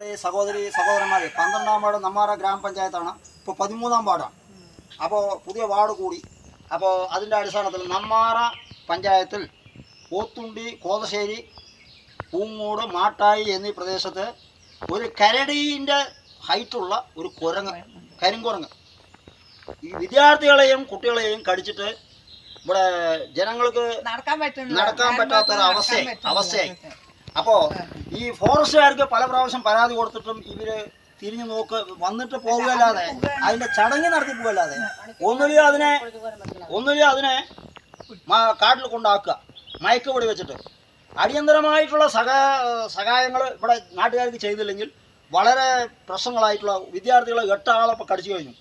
സഹോദരി സഹോദരന്മാരെ. പന്ത്രണ്ടാം വാർഡ് നമ്മാറ ഗ്രാമപഞ്ചായത്താണ്. ഇപ്പോൾ പതിമൂന്നാം വാർഡാണ് അപ്പോൾ പുതിയ വാർഡ് കൂടി. അപ്പോൾ അതിന്റെ അടിസ്ഥാനത്തിൽ നമ്മാറ പഞ്ചായത്തിൽ പോത്തുണ്ടി കോതശ്ശേരി പൂങ്ങോട് മാട്ടായി എന്നീ പ്രദേശത്ത് ഒരു കരടീന്റെ ഹൈറ്റുള്ള ഒരു കുരങ്ങ് കരിങ്കുരങ്ങ്. ഈ വിദ്യാർത്ഥികളെയും കുട്ടികളെയും കടിച്ചിട്ട് ഇവിടെ ജനങ്ങൾക്ക് നടക്കാൻ പറ്റാത്തൊരു അവസ്ഥ അവസ്ഥയായി. അപ്പോൾ ഈ ഫോറസ്റ്റുകാർക്ക് പല പ്രാവശ്യം പരാതി കൊടുത്തിട്ടും ഇവർ തിരിഞ്ഞു നോക്ക് വന്നിട്ട് പോകുകയല്ലാതെ അതിന്റെ ചടങ്ങ് നടത്തി പോവല്ലാതെ ഒന്നുമില്ല അതിനെ ഒന്നുമില്ല അതിനെ കാട്ടിൽ കൊണ്ടാക്കുക മയക്കുപൊടി വെച്ചിട്ട്. അടിയന്തരമായിട്ടുള്ള സഹാ സഹായങ്ങൾ ഇവിടെ നാട്ടുകാർക്ക് ചെയ്തില്ലെങ്കിൽ വളരെ പ്രശ്നങ്ങളായിട്ടുള്ള വിദ്യാർത്ഥികളെ എട്ടാളെ ഇപ്പം കടിച്ചു കഴിഞ്ഞു.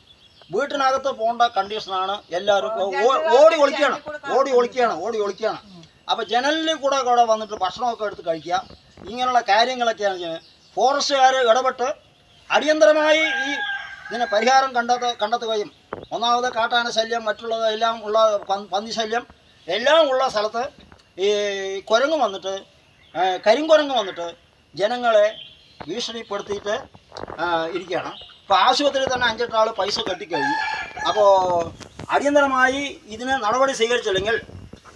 വീട്ടിനകത്ത് പോകേണ്ട കണ്ടീഷനാണ് എല്ലാവരും. ഓടി ഒളിക്കുകയാണ്. ഓടി ഒളിക്കുകയാണ്. ഓടി ഒളിക്കുകയാണ്. അപ്പോൾ ജനലിൽ കൂടെ കൂടെ വന്നിട്ട് ഭക്ഷണമൊക്കെ എടുത്ത് കഴിക്കുക. ഇങ്ങനെയുള്ള കാര്യങ്ങളൊക്കെയാണ് ചെയ്യുന്നത്. ഫോറസ്റ്റുകാർ ഇടപെട്ട് അടിയന്തരമായി ഈ ഇതിന് പരിഹാരം കണ്ടെത്ത കണ്ടെത്തുകയും ഒന്നാമത് കാട്ടാന ശല്യം മറ്റുള്ളത് എല്ലാം ഉള്ള പന്നി- ശല്യം എല്ലാം ഉള്ള സ്ഥലത്ത് ഈ കുരങ്ങ് വന്നിട്ട് കരിങ്കുരങ്ങ് വന്നിട്ട് ജനങ്ങളെ ഭീഷണിപ്പെടുത്തിയിട്ട് ഇരിക്കുകയാണ്. ഇപ്പോൾ ആശുപത്രിയിൽ തന്നെ അഞ്ചെട്ടാൾ പൈസ കെട്ടിക്കഴിഞ്ഞു. അപ്പോൾ അടിയന്തരമായി ഇതിന് നടപടി സ്വീകരിച്ചില്ലെങ്കിൽ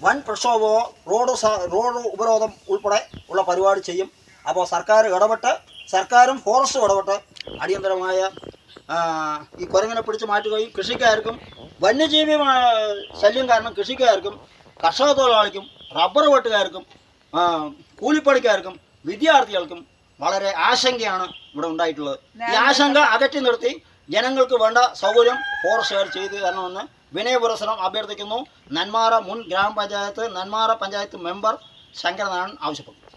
വൻ പ്രക്ഷോഭമോ റോഡ് റോഡ് ഉപരോധം ഉൾപ്പെടെ ഉള്ള പരിപാടി ചെയ്യും. അപ്പോൾ സർക്കാർ ഇടപെട്ട് സർക്കാരും ഫോറസ്റ്റും ഇടപെട്ട് അടിയന്തരമായ ഈ കുരങ്ങിനെ പിടിച്ച് മാറ്റുകയും കൃഷിക്കാർക്കും വന്യജീവി ശല്യം കാരണം കൃഷിക്കാർക്കും കർഷക തൊഴിലാളിക്കും റബ്ബർ വെട്ടുകാർക്കും കൂലിപ്പണിക്കാർക്കും വിദ്യാർത്ഥികൾക്കും വളരെ ആശങ്കയാണ് ഇവിടെ ഉണ്ടായിട്ടുള്ളത്. ഈ ആശങ്ക അകറ്റി നിർത്തി ജനങ്ങൾക്ക് വേണ്ട സൗകര്യം ഫോറസ്റ്റുകാർ ചെയ്തു തരണമെന്ന് വിനയപുരസരം അഭ്യർത്ഥിക്കുന്നു. നന്മാറ മുൻ ഗ്രാമപഞ്ചായത്ത് നന്മാറ പഞ്ചായത്ത് മെമ്പർ ശങ്കരനാരായൺ ആവശ്യപ്പെട്ടു.